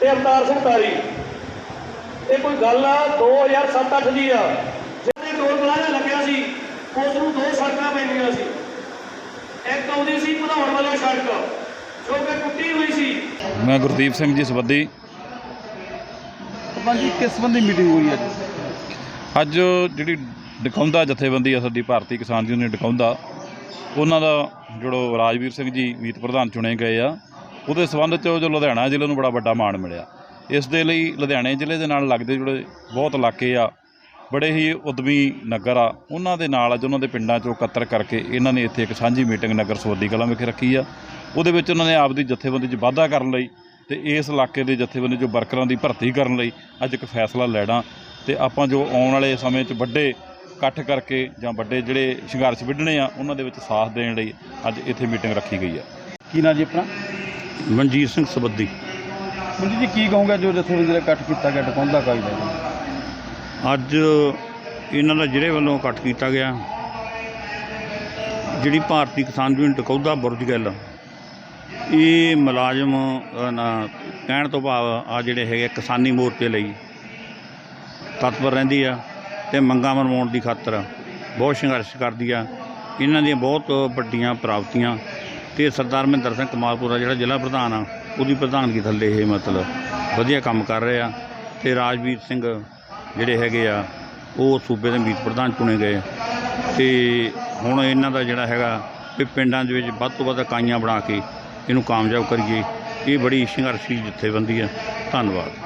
ਤੇ ਅਵਤਾਰ ਸਿੰਘ ਤਾਰੀ। ਇਹ ਕੋਈ ਗੱਲ ਆ 2007-8 ਦੀ ਆ। ਜਿਹੜੇ ਟੋਲ ਪਲਾਜ਼ਾ ਲੱਗਿਆ ਸੀ ਉਸ ਨੂੰ ਦੋ ਸੜਕਾਂ ਪੈਂਦੀਆਂ ਸੀ। ਇੱਕ ਆਉਂਦੀ ਸੀ ਭਦੌੜ ਵੱਲੋਂ ਸੜਕ ਜੋ ਕਿ ਟੁੱਟੀ ਹੋਈ ਸੀ। ਮੈਂ ਗੁਰਦੀਪ ਸਿੰਘ ਜੀ ਸਬੱਦੀ। ਪ੍ਰਧਾਨ ਜੀ ਕਿਸ ਸੰਬੰਧੀ ਮੀਟਿੰਗ ਹੋਈ ਅੱਜ? ਅੱਜ ਜਿਹੜੀ ਡਕੌਂਦਾ ਜਥੇਬੰਦੀ ਆ ਸਾਡੀ ਭਾਰਤੀ ਕਿਸਾਨ ਯੂਨੀਅਨ ਡਕੌਂਦਾ ਉਹਨਾਂ ਦਾ ਜਿਹੜੋ ਰਾਜਵੀਰ ਸਿੰਘ ਜੀ ਮੀਤ ਪ੍ਰਧਾਨ ਚੁਣੇ ਗਏ ਆ। ਉਹਦੇ ਸਬੰਧ 'ਚ ਜੋ ਲੁਧਿਆਣਾ ਜ਼ਿਲ੍ਹੇ ਨੂੰ ਬੜਾ ਵੱਡਾ ਮਾਣ ਮਿਲਿਆ। ਇਸ ਦੇ ਲਈ ਲੁਧਿਆਣੇ ਜ਼ਿਲ੍ਹੇ ਦੇ ਨਾਲ ਲੱਗਦੇ ਜਿਹੜੇ ਬਹੁਤ ਇਲਾਕੇ ਆ, ਬੜੇ ਹੀ ਉਦਮੀ ਨਗਰ ਆ, ਉਹਨਾਂ ਦੇ ਨਾਲ ਅੱਜ ਉਹਨਾਂ ਦੇ ਪਿੰਡਾਂ 'ਚੋਂ ਇਕੱਤਰ ਕਰਕੇ ਇਹਨਾਂ ਨੇ ਇੱਥੇ ਇੱਕ ਸਾਂਝੀ ਮੀਟਿੰਗ ਨਗਰ ਸਵੱਦੀ ਕਲਾਂ ਵਿਖੇ ਰੱਖੀ ਆ। ਉਹਦੇ ਵਿੱਚ ਉਹਨਾਂ ਨੇ ਆਪਦੀ ਜਥੇਬੰਦੀ 'ਚ ਵਾਧਾ ਕਰਨ ਲਈ ਤੇ ਇਸ ਇਲਾਕੇ ਦੇ ਜਥੇਬੰਦੀ 'ਚੋਂ ਵਰਕਰਾਂ ਦੀ ਭਰਤੀ ਕਰਨ ਲਈ ਅੱਜ ਇੱਕ ਫੈਸਲਾ ਲੈਣਾ ਤੇ ਆਪਾਂ ਜੋ ਆਉਣ ਵਾਲੇ ਸਮੇਂ 'ਚ ਵੱਡੇ ਇਕੱਠ ਕਰਕੇ ਜਾਂ ਵੱਡੇ ਜਿਹੜੇ ਸੰਘਰਸ਼ ਵਿੱਢਣੇ ਆ, ਉਹਨਾਂ ਦੇ ਵਿੱਚ ਸਾਥ ਦੇਣ ਲਈ ਅੱਜ ਇੱਥੇ ਮੀਟਿੰਗ ਰੱਖੀ ਗਈ ਆ। ਕੀ ਨਾਂ ਜੀ ਆਪਣਾ? ਮਨਜੀਤ ਸਿੰਘ ਸਬੱਦੀ। ਮੰਜੀ ਜੀ ਕੀ ਕਹੋਗੇ ਜੋ ਜਥੇਬੰਦੀ ਦਾ ਇਕੱਠ ਕੀਤਾ ਗਿਆ ਟਕੌਂਦਾ ਕਾਈ ਦਾ ਜੀ? ਅੱਜ ਇਹਨਾਂ ਦਾ ਜ਼ਿਲ੍ਹੇ ਵੱਲੋਂ ਇਕੱਠ ਕੀਤਾ ਗਿਆ। ਜਿਹੜੀ ਭਾਰਤੀ ਕਿਸਾਨ ਯੂਨੀਅਨ ਟਕੌਦਾ ਬੁਰਜ ਗਿੱਲ ਇਹ ਮੁਲਾਜ਼ਮ ਅ, ਨਾ ਕਹਿਣ ਤੋਂ ਭਾਵ ਆ ਜਿਹੜੇ ਹੈਗੇ ਕਿਸਾਨੀ ਮੋਰਚੇ ਲਈ ਤਤਪਰ ਰਹਿੰਦੀ ਆ ਤੇ ਮੰਗਾਂ ਮਨਵਾਉਣ ਦੀ ਖਾਤਰ ਬਹੁਤ ਸੰਘਰਸ਼ ਕਰਦੀ ਆ। ਇਹਨਾਂ ਦੀਆਂ ਬਹੁਤ ਵੱਡੀਆਂ ਪ੍ਰਾਪਤੀਆਂ ਤੇ ਸਰਦਾਰ ਮਹਿੰਦਰ ਸਿੰਘ ਕਮਾਲਪੁਰਾ ਜਿਹੜਾ ਜ਼ਿਲ੍ਹਾ ਪ੍ਰਧਾਨ ਆ, ਉਹਦੀ ਪ੍ਰਧਾਨਗੀ ਥੱਲੇ ਇਹ ਮਤਲਬ ਵਧੀਆ ਕੰਮ ਕਰ ਰਹੇ। ਆ ਤੇ ਰਾਜਵੀਰ ਸਿੰਘ ਜਿਹੜੇ ਹੈਗੇ ਆ, ਉਹ ਸੂਬੇ ਦੇ ਮੀਤ ਪ੍ਰਧਾਨ ਚੁਣੇ ਗਏ। ਤੇ ਹੁਣ ਇਹਨਾਂ ਦਾ ਜਿਹੜਾ ਹੈਗਾ, ਵੀ ਪਿੰਡਾਂ ਦੇ ਵਿੱਚ ਵੱਧ ਤੋਂ ਵੱਧ ਇਕਾਈਆਂ ਬਣਾ ਕੇ ਇਹਨੂੰ ਕਾਮਯਾਬ ਕਰੀਏ। ਇਹ ਬੜੀ ਸੰਘਰਸ਼ੀ ਜਥੇਬੰਦੀ ਆ। ਧੰਨਵਾਦ।